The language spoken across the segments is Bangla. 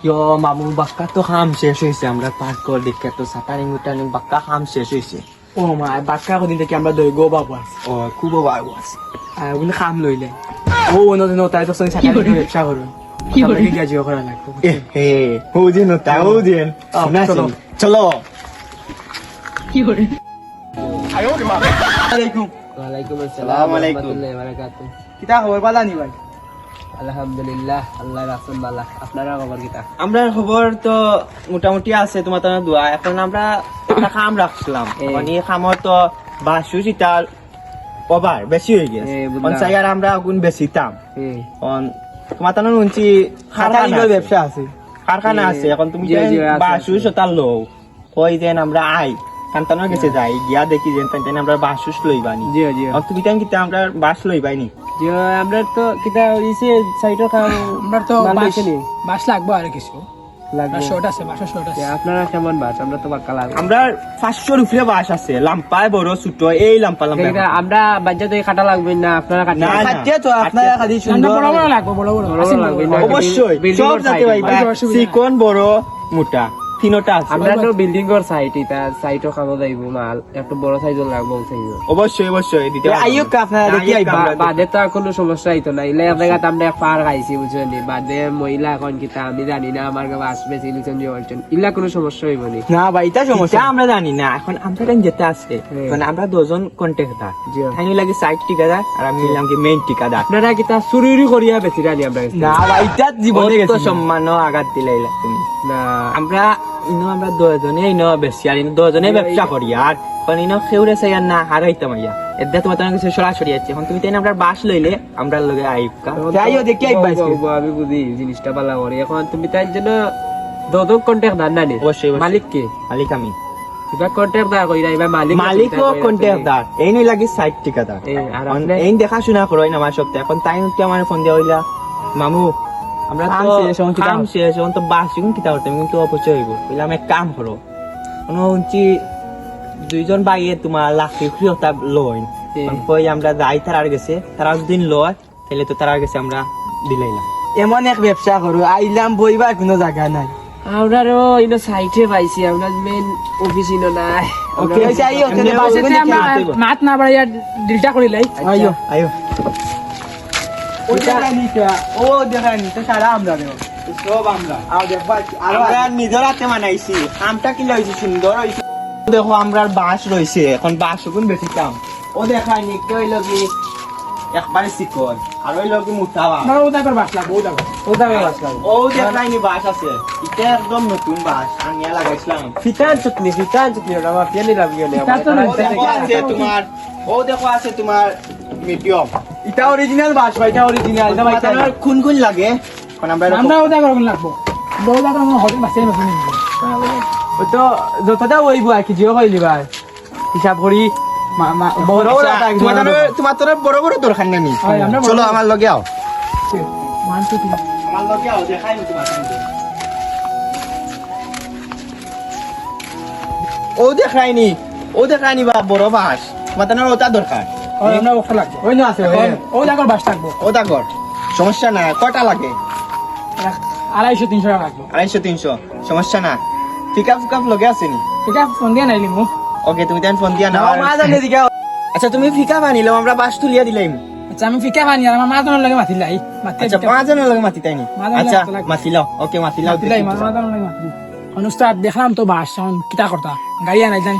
কিয় মামু বাক্কা তো খাম শেষ হয়েছে আমরা পার্ক করে দেখে তো সাটারিং উটারিং বাক্কা খাম শেষ হয়েছে ও মা বাক্কা কদিন থেকে আমরা দই গো বাবু আছে ও খুব ভালো আছে আর ওগুলো খাম লইলে ও নতুন তাই তো সঙ্গে সাথে ব্যবসা করুন কি করে? লাগবে তা চলো। চলো কি করে আলাইকুম ওয়ালাইকুম আসসালামু আলাইকুম। রহমতুল্লাহি ওয়া বারাকাতুহু। কিতা খবর পালা নি ভাই আলহামদুলিল্লাহ আল্লাহ রাসুল আপনারা খবর কিতা? আমরা খবর তো মোটামুটি আছে তোমার তো দোয়া। এখন আমরা একটা খাম রাখছিলাম। মানে খামর তো বাসু ওভার বেশি হয়ে গেছে। আমরা গুণ বেশি হুম। তোমার তো নুনছি সাতারিং ব্যবসা আছে। কারখানা আছে। এখন তুমি বাসু লো কই যেন আমরা আই। কান্তানো গেছে যাই। গিয়া দেখি যেন তাই আমরা বাসুস লইবানি জি জি আর তুমি তাই কিতা আমরা বাস লইবানি জি আমরা তো তো লাগবো আর কিছু। আছে বাসা আপনারা কেমন বাস আমরা তো বাক্কা লাগবে আমরা পাঁচশোর উপরে বাস আছে লাম্পায় বড় ছোট এই লাম্পা লাম্পা। আমরা বাজ্যা থেকে কাটা লাগবে না আপনারা কাটা। না, না। তো আপনারা খাদি সুন্দর বড় বড় লাগবে বড় বড়। বড় বড় লাগবে অবশ্যই। সব জাতি। চিকন বড় মোটা। তিনটা আছে। আমরা তো বিল্ডিং এর সাইড এটা যাইব মাল একটু বড় সাইজও লাগবে সাইজ অবশ্যই অবশ্যই দিতে পারব। কা আপনারা দেখি আইয়ুক বাদে তো কোনো সমস্যা হইতো না। ইলে আমরা পার বুঝছেন? বাদে মহিলা এখন কিতা আমি জানি না আমার কাছে আসবে সিলেকশন যে বলছেন। ইলা কোনো সমস্যা হইব নি। না ভাই এটা সমস্যা আমরা জানি না। এখন আমরা কেন যেতে আসছে হ্যাঁ। মানে আমরা দুজন কন্ট্যাক্টার জি। লাগে সাইড ঠিকাদার আর আমি হইলাম কি মেইন ঠিকাদার। আপনারা কিতা চুরি উরি করিয়া বেশি রানি আমরা? না ভাই এটা জীবনে সম্মান আঘাত দিলাইলা তুমি। না। আমরা ইনো আমরা দুজনে ইনো বেশি আর ইনো দুজনে ব্যবসা করি আর। কারণ ইনো খেউরে চাই আর না হারাইতাম আইয়া এদের তোমার তোমার কিছু সরাসরি আছে। এখন তুমি তাই না আমরা বাস লইলে আমরা লগে আইবকা যাইও দেখি আইবা ও, আজকে। ও, ও, আমি বুঝি জিনিসটা ভালো করি এখন তুমি তাই জন্য দদক কন্ট্যাক্ট দান না? নি অবশ্যই। মালিক কে? মালিক আমি। এবার কন্ট্যাক্ট দা কইরা মালিক মালিকও কন্ট্যাক্টার এই নই লাগি সাইড ঠিকাদার এই? এই দেখাশোনা করো না আমার সপ্তাহে। এখন তাই আমার ফোন দেওয়া হইলা মামু আমরা তো কাম শেষ এখন তো বাস এখন কিতা করতে কিন্তু অপচয় হইব। এক কাম করো। কোনো দুইজন বাইয়ে তোমার লাখি হতা লইন। কই আমরা যাই তার গেছে। তারা দিন লয় তাহলে তো তার গেছে আমরা দিলাইলাম। এমন এক ব্যবসা করো আইলাম বইবার কোনো জায়গা নাই। আমরারও ইনো সাইটে পাইছি আমরা মেন অফিস ইনো নাই। আইও? মাত না বাড়াইয়া ডিলটা করিলাই। আইও। আয়ো ও দেখা নিতে ও দেখা নিতে সারা আমরা দেব। সব আমরা। আও দেখবা আর আমরা নিজের হাতে বানাইছি। আমটা কি লইছি? সুন্দর হইছে। দেখো আমরা বাঁশ রইছে। এখন বাঁশ গুণ বেশি কাম ও দেখাই নি কেউ লগি একবারে চিকন আর ওই ওটা কর বাস লাগবে ওটা ওটা বাস লাগবে। ও দেখাই নি বাঁশ আছে। এটা একদম নতুন বাঁশ আনিয়া লাগাইছিলাম। ফিতান চুটনি ফিতান চুটনি ওটা আমার। দেখো আছে তোমার ও দেখো আছে তোমার মিডিয়াম এটা অরিজিনাল বাস ভাই এটা অরিজিনাল এটা ভাই তোমার কোন কোন লাগে? এখন আমরা আমরা ওটা কর লাগবো। ওটা কর আমার হোটেল বাসে বাসে ওই তো যতটা ওইব আর কি জিও কইলি ভাই। হিসাব করি তোমার তো- তোমার তো বড় বড় দরকার নেই আমরা চলো আমার লগে আও। আমার লগে আও দেখাই নি তোমার। ও দেখায়নি ও দেখায়নি বা বড় বাস। তোমার ওটা দরকার। ওই আমরা ওটা লাগবে ওই না আছে ও জায়গার বাস লাগবো ও দাগর। সমস্যা না কটা লাগে? আড়াইশো তিনশো টাকা লাগবো। আড়াইশো তিনশো। সমস্যা না। পিক আপ ফিকাপ লগে আছে নি? ঠিক ফোন দিয়ে নাইলি মু ওকে তুমি তেন ফোন দিয়া না মা জানে দিকে। আচ্ছা তুমি ফিকা বানিলাম আমরা বাস তুলিয়া দিলাম আচ্ছা আমি ফিকা বানি আর আমার মা জানার লাগে মাতি লাই। আচ্ছা পাঁচজনের লগে মাতি তাইনি আচ্ছা। মাতি লাও। ওকে মাতি লাও মা জানার লাগে মাতি অনুস্তাদ দেখলাম তো বাস কিতা করতা? গাড়ি আনাই জানি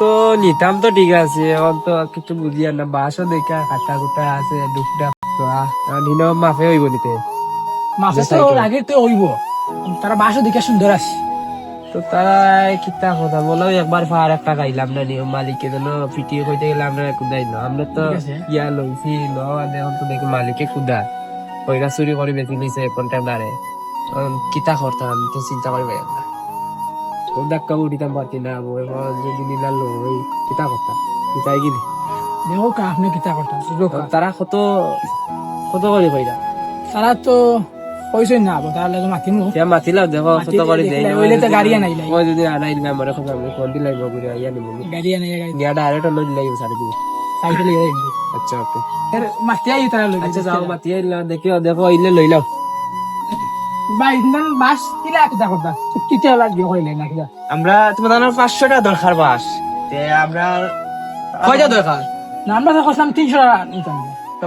তো নিতাম তো ঠিক আছে এখন তো কিছু বুঝি আর না বাসও দেখা কাটা কুটা আছে দুপটা নিন মাফে হইব নিতে। মাসে তো আগে তো হইব। তারা বাসও দেখে সুন্দর আছে। তো তারা কিতা কথা বলো একবার ফার একটা গাইলাম না নিয়ম মালিকে যেন পিটিয়ে কইতে গেলে আমরা কুদাই না। আমরা তো ইয়া লইছি এখন তো দেখি মালিকে কুদা কইরা চুরি করে বেশি নিছে কন্টেনারে কিতা করতাম তো চিন্তা করি ভাই আমরা ও ধাক্কা উঠিতাম পারতি না যদি নিলাম লই কিতা করতাম কিতাই গিনি দেখো কা আপনি কিতা তো তারা কত কত করে কইরা তারা তো কইছে না আবার লাগে মাতি মু এতিয়া মাতিলাম দেখো মাতি কত করে ওইলে তো গাড়ি। যদি দিলে আমার এখন আমি ফোন দিলাই বগুড়ি ইয়া নিব গাড়ি আনাই গাড়ি। গিয়া ডাইরেক্ট লই দিলাই সাড়ে দিন সাইকেল লিয়ে আচ্ছা ওকে মাতি আই তারা লই আচ্ছা যাও মাতিয়ে দেখি দেখো ইলে লই লাও। বাস কিলা কিতা করতা চুক্তিতে লাগবে কইলে না কিলা আমরা তোমাদের পাঁচশোটা দরকার বাস। তে আমরা কয়টা দরকার? না আমরা তো কইলাম 300 টাকা নিতাম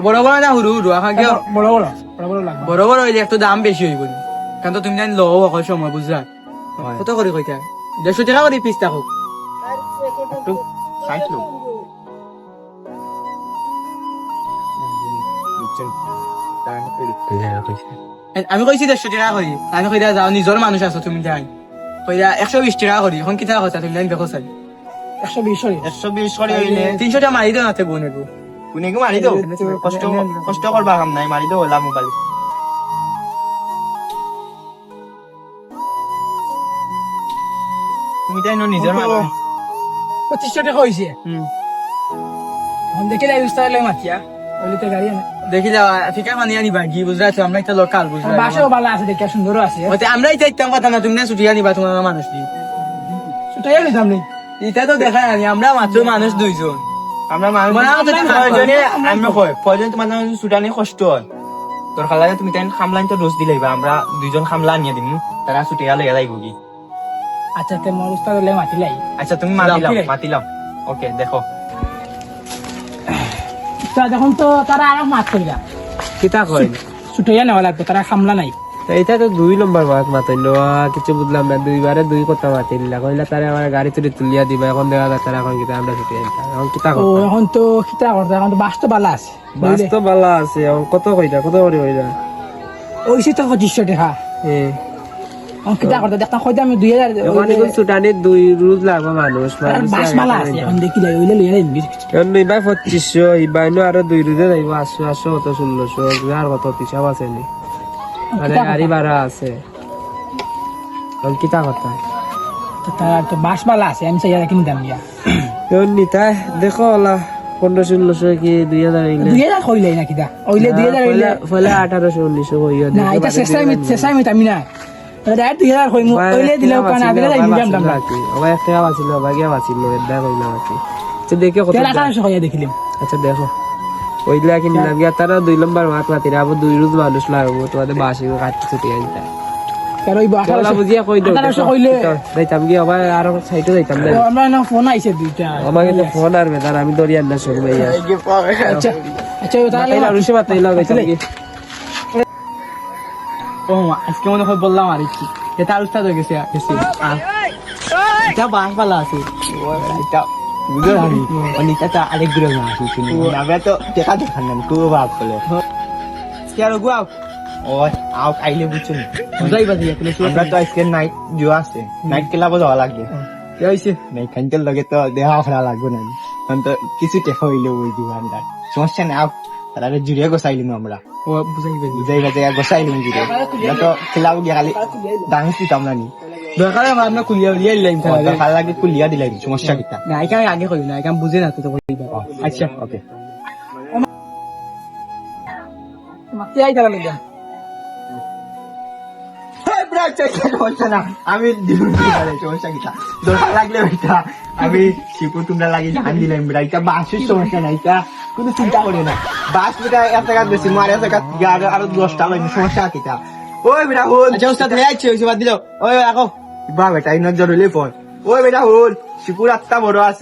বড় বড় না হুরু হুরু আখান কি বড় বড় বড় বড় লাগবে। বড় বড় হইলে একটু দাম বেশি হইব। কারণ তো তুমি জানি লো অকল সময় বুঝলা? কত করে কইতা? দেড়শো টাকা করে পিস থাকুক একটু সাইড লো আমি কইছি দেড়শো টাকা করি আমি কইতা যাও নিজর মানুষ আছো তুমি যাই। কইতা একশো বিশ টাকা করি এখন কিতা কথা তুমি জানি দেখো চাই। একশো বিশ একশো বিশ করে হইলে তিনশো টাকা মারি দেও নাতে বোন একটু কোনেকে মারি দাও? কষ্ট কষ্ট করবা কাম নাই মারি দাও ওলা মোবাইল। তুমি তাই ন নিজের মানুষ পঁচিশশো টাকা হয়েছে দেখিলে লাগে মাতিয়া। ওইলে তো গাড়ি দেখি যাওয়া ফিকা মানি আনিবা কি বুঝলা তো আমরা একটা লোকাল বুঝলা বাসাও ভালো আছে দেখে সুন্দর আছে। ওতে আমরা এটা কথা না তুমি না ছুটি আনিবা তোমার মানুষ দি ছুটি আনিতাম নি। এটা তো দেখা জানি আমরা মাত্র মানুষ দুইজন। আমরা মানুষ আমাদের তো প্রয়োজনে আমি কই প্রয়োজন তোমার সুটানি কষ্ট হয়। তুমি তাই খামলাইন তো রোজ দিলেইবা আমরা দুইজন খামলা আনিয়ে দিম তারা ছুটি গেলে এলাই গি আচ্ছা তে মোর উস্তাদ লাগে মাতিলাই আচ্ছা তুমি। মাতিলাম ওকে দেখো। তা যখন তো তারা আর মাত কইলা কিতা কয়? ছুটিয়া নেওয়া লাগবে তারা খামলা নাই। এইটা তো দুই নম্বর মাত মাতাইলো কিছু বুঝলাম না দুইবারে দুই কথা মাতিলা কইলা তারে আমার গাড়ি তুলি তুলিয়া দিবা এখন দেখা যায় তারা এখন কিতা আমরা ছুটি আনতাম এখন কিতা ও এখন তো খিতা করতে এখন তো বাস তো ভালো আছে। বাস তো ভালো আছে এখন কত কইতা কত করে কইলা? ওইসে তো পঁচিশশো টাকা এ। খিতা করতে? দেখতাম হয়তো আমি দুই হাজার এখন এগুলো দুই রোজ লাগবে মানুষ মানুষ বাস ভালো আছে এখন দেখিলে ওইলে লইয়া যাইবি এখন পঁচিশশো ইবাইনো আরও দুই রোজে যাইব আটশো আটশো কত ষোলোশো আর কত হিসাব আছে নি? আরে গাড়ি ভাড়া আছে। এখন কিতা কথা? তো তো বাস ভালো আছে আমি সেই ইয়া এখন নিতাই দেখো ওলা পনেরো ষোলোশো কি দুই হাজার হইলে দুই হাজার কইলে না কিতা? ওইলে দুই হাজার হইলে ফলে আঠারোশো উনিশশো কইয়া না এটা আমি না আগে যাই দাম কইলাম আছি আচ্ছা দেখে কত তেল আঠারোশো কইয়া দেখিলাম আচ্ছা দেখো। ওইগুলা কি নিলাম গিয়া তারা দুই নম্বর মাত মাতিরা আবার দুই রোজ মানুষ লাগবো তোমাদের বাসি কাটতে ছুটি আনতে কারণ ওই বলা বুঝিয়া কই দাও কইলে যাইতাম গিয়ে আবার আরও সাইটে যাইতাম না আমরা না ফোন আইছে দুইটা। আমাকে তো ফোন আর বেদার আমি দরিয়ার না শুনব ইয়া আচ্ছা আচ্ছা তাহলে রুশি ও আজকে মনে হয় বললাম আর কি। এটা আর উস্তাদ হয়ে গেছে গেছে। এটা বাস ভালো আছে। এটা বুঝো আমি অনেক এটা আরেক দূরে না আসি তুমি আমরা তো দেখা দেখান না খুব ভাব বলে কি আর গুয়াও ও আও খাইলে বুঝছ বুঝাই বাজি আমরা তো আজকে নাইট জুয়া আছে। নাইট ক্লাবও যাওয়া লাগবে। কি হইছে নাইট লগে তো দেহা খরা লাগবে না তো কিছু টেকা হইলে ওই দোকানদার সমস্যা নেই তারা জুড়িয়ে গোসাইলিম আমরা। বুঝাই বাজি বুঝাই বাজে গোসাইলিম জুড়ে তো খেলাও গিয়ে খালি ডান্স দিতাম না নি? দরকার আমার আমরা কুলিয়া উলিয়া দিলাম ভালো লাগে কুলিয়া দিলাই সমস্যা কিটা না এখানে আগে কই না এখানে বুঝে না তো আচ্ছা। ওকে মাতি আই তারা সমস্যা না আমি সমস্যা কিতা দরকার লাগলে ওইটা। আমি শিপু তোমরা লাগি ধান দিলাম বেটা এটা বাসের সমস্যা নাই এটা কোনো চিন্তা করি না। বাস বেটা এক টাকা বেশি মার এক টাকা আরও দশটা লাগবে সমস্যা ওই বেটা হল আচ্ছা উস্তাদ হয়ে বাদ দিলো। ওই রাখো। বা বেটা ইন জরুরি ফোন ওই বেটা হল শিপুর আত্মা বড় আছে।